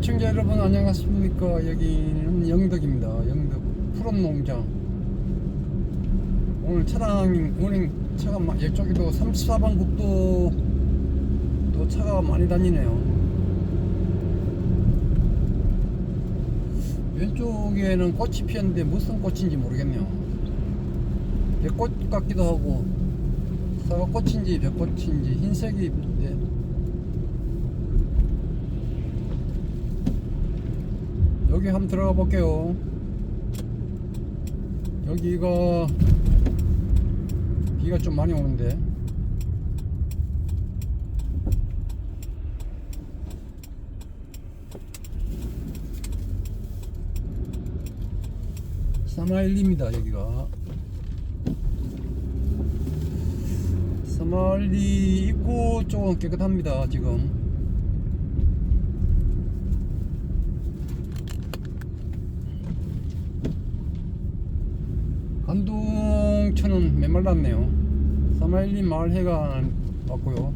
시청자 여러분 안녕하십니까? 여기는 영덕입니다. 영덕 푸른 농장. 오늘 차량 오늘 차가 마- 이쪽에도 34번 국도 또 차가 많이 다니네요. 왼쪽에는 꽃이 피었는데 무슨 꽃인지 모르겠네요. 배꽃 같기도 하고 사과꽃인지 배꽃인지 흰색인데 여기 한번 들어가 볼게요. 여기가 비가 좀 많이 오는데. 사마일리입니다 여기가 사마일리 입구 쪽은 깨끗합니다 지금 간동천은 메말랐네요. 사마일리 마을 해가 왔고요.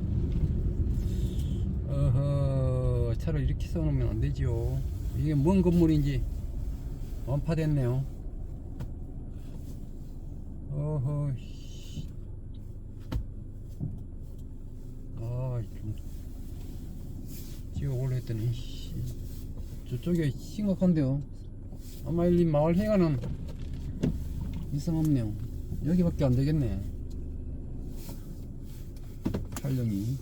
어허, 차를 이렇게 써놓으면 안 되지요. 이게 뭔 건물인지 완파됐네요. 어허, 씨. 아, 좀 지옥을 했더니 씨. 저쪽에 심각한데요. 사마일리 마을 해가는 이상 없네요. 여기밖에 안 되겠네. 촬영이.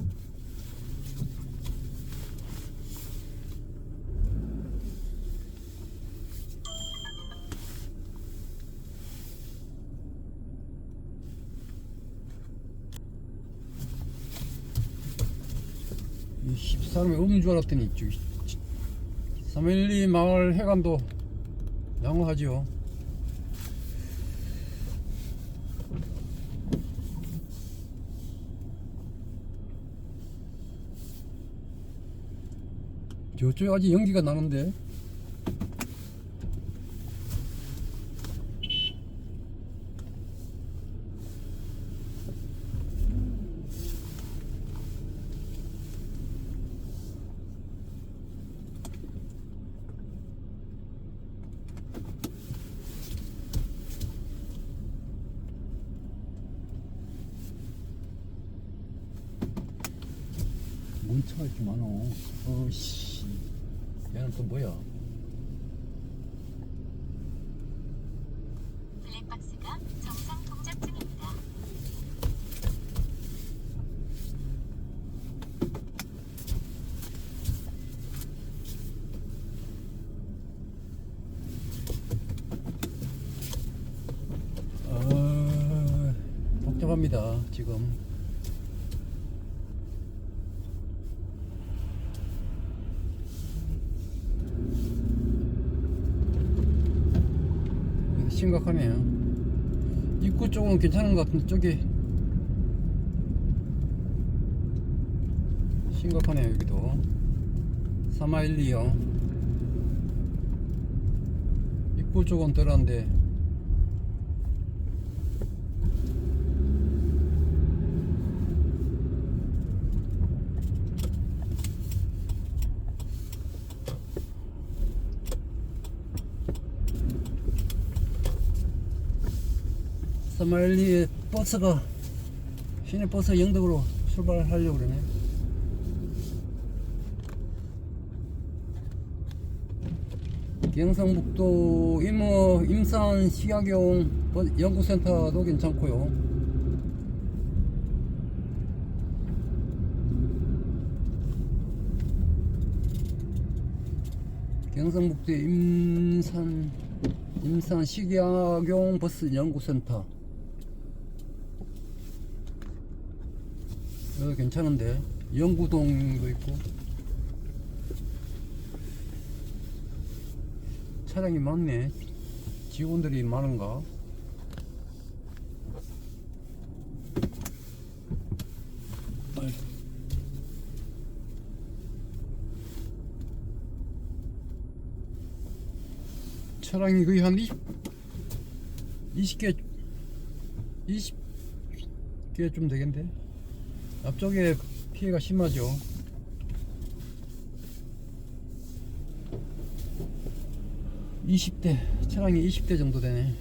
이 십사람이 없는 줄 알았더니 저기 312 마을 해관도 양호하지요. 저쪽에 아직 연기가 나는데. 뭔 차가 이렇게 많아? 어씨 얘는 또 뭐야 블랙박스가 정상 동작 중입니다. 어, 복잡합니다 지금 심각하네요. 입구 쪽은 괜찮은 것 같은데 저기. 심각하네요 여기도. 3112요. 입구 쪽은 덜한데 사마일리에 버스가 시내 버스 영덕으로 출발하려고 그러네. 경상북도 임어 임산 식약용 버- 연구센터도 괜찮고요. 경상북도 임산 임산 식약용 버스 연구센터 여기 괜찮은데. 영구동도 있고. 차량이 많네. 직원들이 많은가. 차량이 거의 한 20, 20개 20개 좀 되겠는데 앞쪽에 피해가 심하죠. 20대 차량이 20대 정도 되네.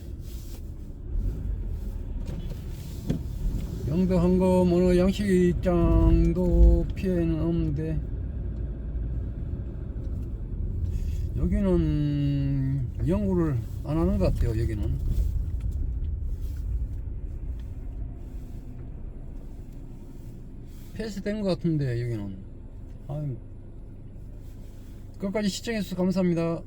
영도 한검 어느 양식장도 피해는 없는데 여기는 연구를 안 하는 것 같아요 여기는 폐쇄된 것 같은데 여기는. 아유. 끝까지 시청해주셔서 감사합니다